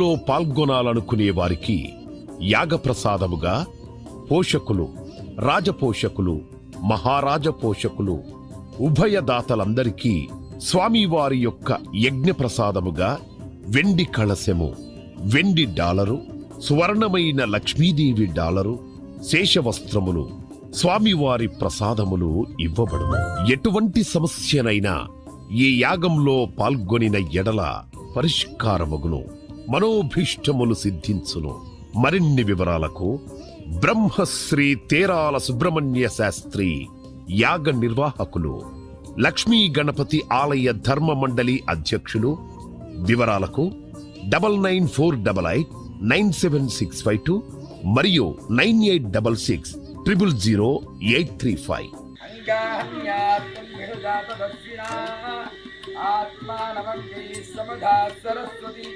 లో పాల్గొనాలనుకునే వారికి యాగప్రసాదముగా పోషకులు రాజపోషకులు మహారాజ పోషకులు ఉభయదాతలందరికీ స్వామివారి యొక్క యజ్ఞ ప్రసాదముగా వెండి కళశము వెండి డాలరు సువర్ణమైన లక్ష్మీదేవి డాలరు శేషవస్త్రములు స్వామివారి ప్రసాదములు ఇవ్వబడును. ఎటువంటి సమస్యనైనా ఈ యాగంలో పాల్గొనిన ఎడల పరిష్కారమగును. మనోభీష్టములు సిద్ధించును. మరిన్ని వివరాలకు బ్రహ్మశ్రీ తేరాల సుబ్రహ్మణ్య శాస్త్రి యాగ నిర్వాహకులు లక్ష్మీ గణపతి ఆలయ ధర్మ మండలి అధ్యక్షులు. వివరాలకు double nine four double eight nine seven six five two మరియు nine eight double six triple zero eight three five. ఆత్మానవం సమధా సరస్వతి